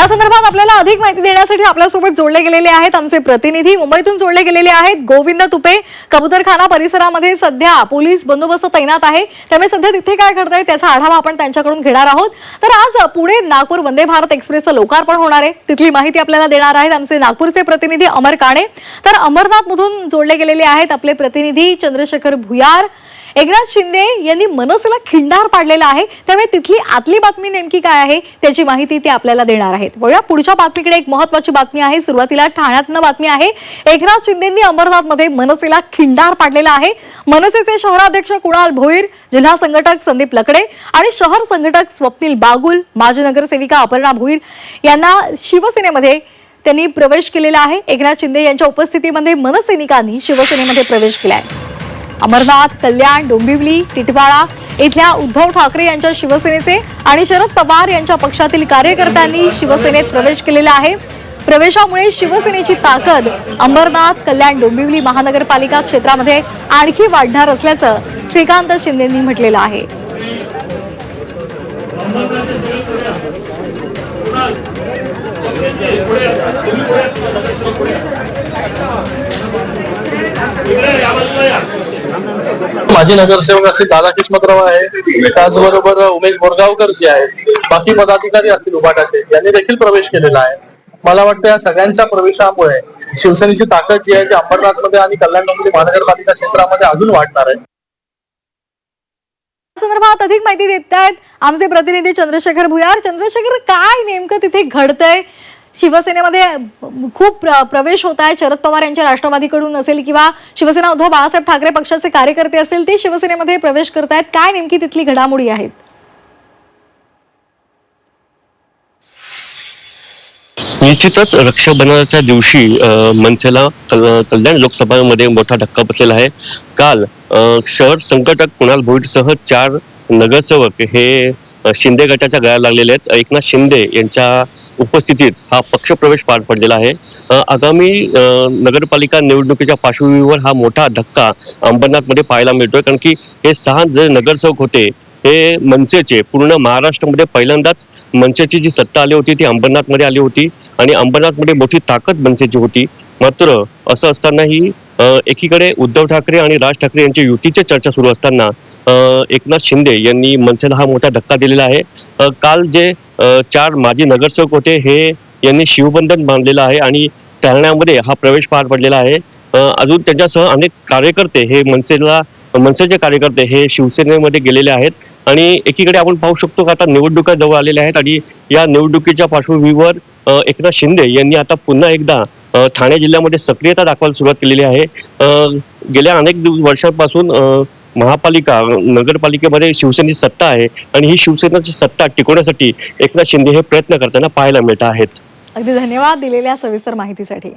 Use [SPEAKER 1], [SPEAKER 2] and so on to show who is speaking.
[SPEAKER 1] या संदर्भात आपल्याला अधिक माहिती देण्यासाठी आपल्यासोबत जोडले गेलेले आहेत आमचे प्रतिनिधी. मुंबईतून जोडले गेलेले आहेत गोविंद तुपे कबुतरखाना परिसरामध्ये सध्या पोलीस बंदोबस्त तैनात आहे. त्यामुळे सध्या तिथे काय घडतंय त्याचा आढावा आपण त्यांच्याकडून घेणार आहोत. तर आज पुणे नागपूर वंदे भारत एक्सप्रेसचं लोकार्पण होणार आहे. तिथली माहिती आपल्याला देणार आहेत आमचे नागपूरचे प्रतिनिधी अमर काणे. तर अमरनाथमधून जोडले गेलेले आहेत आपले प्रतिनिधी चंद्रशेखर भुयार. एकनाथ शिंदे यांनी मनसेला खिंडार पाडलेला आहे. त्यामुळे तिथली आतली बातमी नेमकी काय आहे त्याची माहिती ते आपल्याला देणार आहेत. बघूया पुढच्या बातमीकडे एक महत्वाची बातमी आहे. सुरुवातीला ठाण्यातनं बातमी आहे एकनाथ शिंदेंनी अंबरनाथमध्ये मनसेला खिंडार पाडलेला आहे. मनसेचे शहराध्यक्ष कुणाल भोईर जिल्हा संघटक संदीप लकडे आणि शहर संघटक स्वप्नील बागुल माजी नगरसेविका अपर्णा भोईर यांना शिवसेनेमध्ये त्यांनी प्रवेश केलेला आहे. एकनाथ शिंदे यांच्या उपस्थितीमध्ये मनसैनिकांनी शिवसेनेमध्ये प्रवेश केला आहे. अमरनाथ कल्याण डोंबिवली टिटवाळा इथल्या उद्धव ठाकरे यांच्या शिवसेनेचे आणि शरद पवार यांच्या पक्षातील कार्यकर्त्यांनी शिवसेनेत प्रवेश केलेला आहे. प्रवेशामुळे शिवसेनेची ताकद अंबरनाथ कल्याण डोंबिवली महानगरपालिका क्षेत्रामध्ये आणखी वाढणार असल्याचं श्रीकांत शिंदेंनी म्हटलेलं आहे.
[SPEAKER 2] माजी नगरसेवक असे दादा किस्मतराव आहे त्याचबरोबर उमेश बोरगावकर जे आहेत. बाकी पदाधिकारी असतील उभाटाचे यांनी देखील प्रवेश केलेला आहे. मला वाटतं या सगळ्यांच्या प्रवेशामुळे शिवसेनेची ताकद जी आहे ती अंबरनाथमध्ये आणि कल्याण डोंबिवली महानगरपालिका क्षेत्रामध्ये अजून वाढणार आहे.
[SPEAKER 1] संदर्भात अधिक माहिती देत आहेत आमचे प्रतिनिधी चंद्रशेखर भुयार. चंद्रशेखर काय नेमकं तिथे घडतंय? शिवसेनेमध्ये खूप प्रवेश होत आहे. शरद पवार यांच्या राष्ट्रवादीकडून असेल किंवा शिवसेना उद्धव बाळासाहेब ठाकरे पक्षाचे कार्यकर्ते असतील ते शिवसेनेमध्ये प्रवेश करतायत. काय नेमकी तिथली घडामोडी आहेत?
[SPEAKER 3] निश्चितच रक्षाबंधनाच्या दिवशी मनसेला कल्याण लोकसभामध्ये मोठा धक्का बसलेला आहे. काल शहर संघटक कुणाल भोईटसह चार नगरसेवक हे शिंदे गटाच्या गळ्याला लागलेले आहेत. एकनाथ शिंदे यांच्या उपस्थितीत हा पक्षप्रवेश पार पडलेला आहे. आगामी नगरपालिका निवडणुकीच्या पार्श्वभूमीवर हा मोठा धक्का अंबरनाथमध्ये पाहायला मिळतोय. कारण की हे सहा जे नगरसेवक होते हे मनसेचे पूर्ण महाराष्ट्रामध्ये पहिल्यांदाच मनसेची जी सत्ता आली होती ती अंबरनाथमध्ये आली होती. आणि अंबरनाथमध्ये मोठी ताकद मनसेची होती. मात्र असं असतानाही एकीकडे उद्धव ठाकरे आणि राज ठाकरे यांच्या युतीच्या चर्चा सुरू असताना एकनाथ शिंदे यांनी मनसेला हा मोठा धक्का दिलेला आहे. काल जे चार माजी नगरसेवक होते हे यांनी शिवबंधन बांधलेलं आहे आणि ठाण्यामध्ये हा प्रवेश पार पडलेला आहे. अजून त्यांच्यासह अनेक कार्यकर्ते हे मनसेला मनसेचे कार्यकर्ते हे शिवसेनेमध्ये गेलेले आहेत. आणि एकीकडे आपण पाहू शकतो का आता निवडणुका जवळ आलेल्या आहेत आणि या निवडणुकीच्या पार्श्वभूमीवर एकनाथ शिंदे यांनी आता पुन्हा एकदा ठाणे जिल्ह्यामध्ये सक्रियता दाखवायला सुरुवात केलेली आहे. गेल्या अनेक दिवस वर्षांपासून महापालिका नगरपालिकेमध्ये शिवसेनेची सत्ता आहे आणि ही शिवसेनेची सत्ता टिकवण्यासाठी एकनाथ शिंदे हे प्रयत्न करताना पाहायला मिळत आहेत.
[SPEAKER 1] अगदी धन्यवाद दिलेल्या सविस्तर माहितीसाठी.